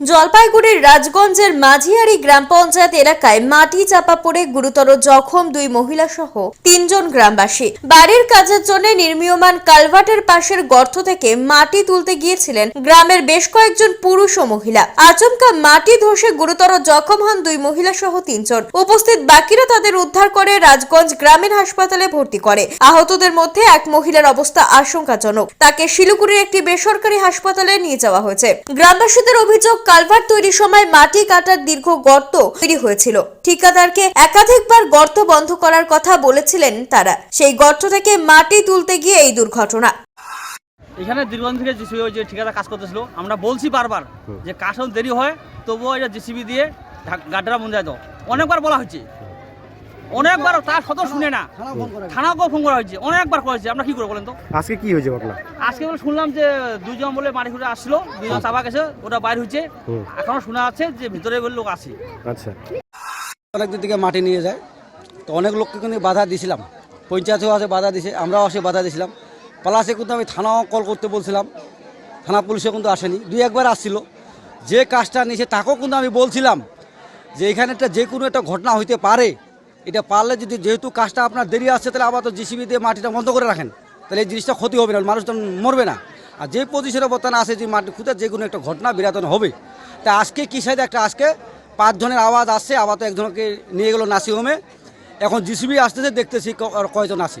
জলপাইগুড়ির রাজগঞ্জের মাঝিয়ারি গ্রাম পঞ্চায়েত এলাকায় মাটি চাপা পড়ে গুরুতর জখম দুই মহিলা সহ তিনজন গ্রামবাসী। বাড়ির কাজের জন্য নির্মীয়মান কালভার্টের পাশের গর্ত থেকে মাটি তুলতে গিয়েছিলেন গ্রামের বেশ কয়েকজন পুরুষ ও মহিলা। আচমকা মাটি ধসে গুরুতর জখম হন দুই মহিলা সহ তিনজন। উপস্থিত বাকিরা তাদের উদ্ধার করে রাজগঞ্জ গ্রামীণ হাসপাতালে ভর্তি করে। আহতদের মধ্যে এক মহিলার অবস্থা আশঙ্কাজনক। তাকে শিলিগুড়ির একটি বেসরকারি হাসপাতালে নিয়ে যাওয়া হয়েছে। গ্রামবাসীদের অভিযোগ কালভার্ট তৈরির সময় মাটি কাটার দীর্ঘ গর্ত তৈরি হয়েছিল। ঠিকাদারকে একাধিকবার গর্ত বন্ধ করার কথা বলেছিলেন তারা। সেই গর্ত থেকে মাটি তুলতে গিয়ে এই দুর্ঘটনা। এখানে দীর্ঘদিন থেকে জিসিবি ওই যে ঠিকাদার কাজ করতেছিল। আমরা বলছি বারবার যে কাজ দেরি হয়, তবুও এটা জিসিবি দিয়ে গাড্ডারা মন যায় দাও। অনেকবার বলা হয়েছে। অনেকবার তার সত শুনে না। থানাকেও ফোন করা হয়েছে। অনেকবার করেছে আমরা কি করে বলেন তো? আজকে কি হয়েছে ঘটনা? আজকে বলে শুনলাম যে দুজন বলে মাটি ঘুরে আসছিল দুজন চাপা গেছে ওটা বাইর হয়েছে। এখনও শোনা যাচ্ছে যে ভিতরে বলে লোক আসে আচ্ছা। অনেক দিক থেকে মাটি নিয়ে যায়। তো অনেক লোককে কিন্তু বাধা দিয়েছিলাম পঞ্চায়েতেও আসে বাধা দিছে আমরাও আসে বাধা দিয়েছিলাম প্লাসে কিন্তু আমি থানাও কল করতে বলছিলাম। থানা পুলিশে কিন্তু আসেনি। দুই একবার আসছিল। যে কাজটা নিয়েছে তাকেও কিন্তু আমি বলছিলাম যে এখানে একটা যে কোনো একটা ঘটনা হইতে পারে। এটা পারলে যদি যেহেতু কাজটা আপনার দেরি আসছে তাহলে আবার তো জিসিবি দিয়ে মাটিটা বন্ধ করে রাখেন। তাহলে এই জিনিসটা ক্ষতি হবে না, মানুষ তো মরবে না। আর যে পজিশনে বর্তমানে আসে যে মাটি খুঁজে যে কোনো একটা ঘটনা বিরাতন হবে। তা আজকে কী সাইডে? একটা আজকে পাঁচজনের আওয়াজ আসছে আবার তো একজনকে নিয়ে গেলো নার্সিংহোমে এখন জিসিবি আসতেছে, দেখতেছি কয়জন আসে